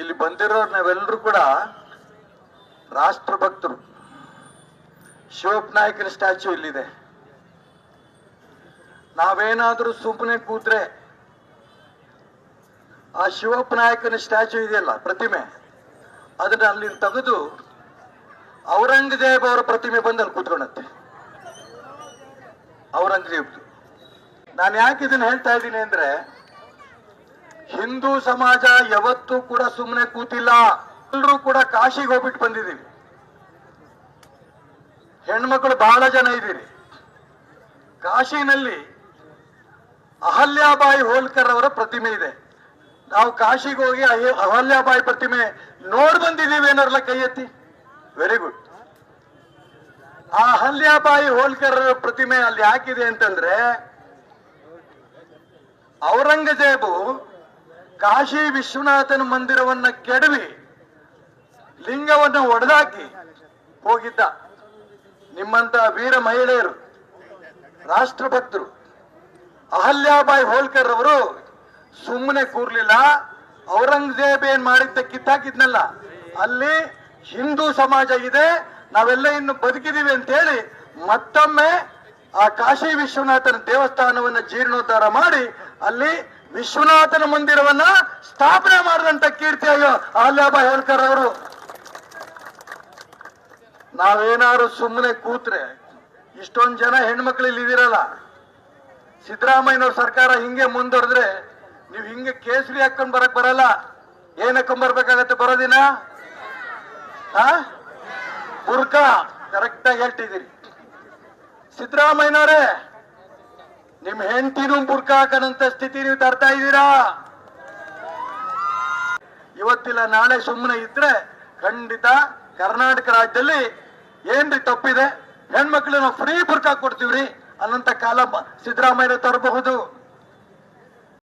ಇಲ್ಲಿ ಬಂದಿರೋರು ನಾವೆಲ್ಲರೂ ಕೂಡ ರಾಷ್ಟ್ರ ಭಕ್ತರು ಶಿವಪ್ಪ ನಾಯಕರ ಸ್ಟ್ಯಾಚ್ಯೂ ಇಲ್ಲಿದೆ. ನಾವೇನಾದ್ರೂ ಸುಮ್ಮನೆ ಕೂತ್ರೆ ಆ ಶಿವಪ್ಪ ನಾಯಕನ ಸ್ಟ್ಯಾಚ್ಯೂ ಇದೆಯಲ್ಲ ಪ್ರತಿಮೆ, ಅದನ್ನ ಅಲ್ಲಿ ತೆಗೆದು ಔರಂಗಜೇಬ್ ಅವರ ಪ್ರತಿಮೆ ಬಂದು ಅಲ್ಲಿ ಕೂತ್ಕೊಂಡತ್ತೆ ಔರಂಗಜೇಬ್ ನಾನು ಯಾಕೆ ಇದನ್ನ ಹೇಳ್ತಾ ಇದ್ದೀನಿ ಅಂದ್ರೆ ಹಿಂದೂ ಸಮಾಜ ಯಾವತ್ತೂ ಕೂಡ ಸುಮ್ಮನೆ ಕೂತಿಲ್ಲ. ಎಲ್ಲರೂ ಕೂಡ ಕಾಶಿಗೆ ಹೋಗ್ಬಿಟ್ಟು ಬಂದಿದ್ದೀವಿ ಹೆಣ್ಮಕ್ಳು ಬಹಳ ಜನ ಇದ್ದೀರಿ. ಕಾಶಿನಲ್ಲಿ ಅಹಲ್ಯಾಬಾಯಿ ಹೋಲ್ಕರ್ ಅವರ ಪ್ರತಿಮೆ ಇದೆ. ನಾವು ಕಾಶಿಗೆ ಹೋಗಿ ಅಹಲ್ಯಾಬಾಯಿ ಪ್ರತಿಮೆ ನೋಡ್ ಬಂದಿದ್ದೀವಿ ಏನಾರಲ್ಲ ಕೈ ಎತ್ತಿ. ವೆರಿ ಗುಡ್ ಆ ಅಹಲ್ಯಾಬಾಯಿ ಹೋಲ್ಕರ್ ಪ್ರತಿಮೆ ಅಲ್ಲಿ ಹಾಕಿದೆ ಅಂತಂದ್ರೆ, ಔರಂಗಜೇಬು ಕಾಶಿ ವಿಶ್ವನಾಥನ ಮಂದಿರವನ್ನ ಕೆಡವಿ ಲಿಂಗವನ್ನು ಒಡೆದಾಕಿ ಹೋಗಿದ್ದ ನಿಮ್ಮಂತ ವೀರ ಮಹಿಳೆಯರು, ರಾಷ್ಟ್ರಭಕ್ತರು. ಅಹಲ್ಯಾಬಾಯಿ ಹೋಲ್ಕರ್ ಅವರು ಸುಮ್ಮನೆ ಕೂರ್ಲಿಲ್ಲ ಔರಂಗಜೇಬ್ ಏನ್ ಮಾಡಿದ್ದ ಕಿತ್ತಾಕಿದ್ನಲ್ಲ, ಅಲ್ಲಿ ಹಿಂದೂ ಸಮಾಜ ಇದೆ, ನಾವೆಲ್ಲ ಇನ್ನು ಬದುಕಿದೀವಿ ಅಂತ ಹೇಳಿ ಮತ್ತೊಮ್ಮೆ ಆ ಕಾಶಿ ವಿಶ್ವನಾಥನ ದೇವಸ್ಥಾನವನ್ನ ಜೀರ್ಣೋದ್ಧಾರ ಮಾಡಿ ಅಲ್ಲಿ ವಿಶ್ವನಾಥನ ಮಂದಿರವನ್ನ ಸ್ಥಾಪನೆ ಮಾಡಿದಂತ ಕೀರ್ತಿ ಅಯ್ಯೋ ಆಲ್ಯಾಬ ಹೇಳ್ಕರ್ ಅವರು. ನಾವೇನಾದ್ರು ಸುಮ್ಮನೆ ಕೂತ್ರೆ ಇಷ್ಟೊಂದ್ ಜನ ಹೆಣ್ಮಕ್ಳು ಇಲ್ಲಿ ಇದಿರಲ್ಲ ಸಿದ್ದರಾಮಯ್ಯನವ್ರ ಸರ್ಕಾರ ಹಿಂಗೆ ಮುಂದುವರೆದ್ರೆ ನೀವು ಹಿಂಗೆ ಕೇಸರಿ ಹಾಕೊಂಡ್ ಬರಕ್ ಬರಲ್ಲ. ಏನ್ ಹಾಕೊಂಡ್ ಬರ್ಬೇಕಾಗತ್ತೆ ಬರೋದಿನ ಬುರ್ಕ ಕರೆಕ್ಟ್ ಆಗಿ ಹೇಳ್ತಿದ್ದೀರಿ. ಸಿದ್ದರಾಮಯ್ಯನವರೇ ನಿಮ್ ಹೆಂಡತಿನೂ ಬುರ್ಕಾಕನಂತ ಸ್ಥಿತಿ ನೀವು ತರ್ತಾ ಇದ್ದೀರಾ? ಇವತ್ತಿಲ್ಲ, ನಾಳೆ ಸುಮ್ಮನೆ ಇದ್ರೆ ಖಂಡಿತ ಕರ್ನಾಟಕ ರಾಜ್ಯದಲ್ಲಿ ಏನ್ರಿ ತಪ್ಪಿದೆ? ಹೆಣ್ಮಕ್ಳು ನಾವು ಫ್ರೀ ಬುರ್ಕಾ ಕೊಡ್ತೀವ್ರಿ ಅನ್ನಂತ ಕಾಲ ಸಿದ್ದರಾಮಯ್ಯ ತರಬಹುದು.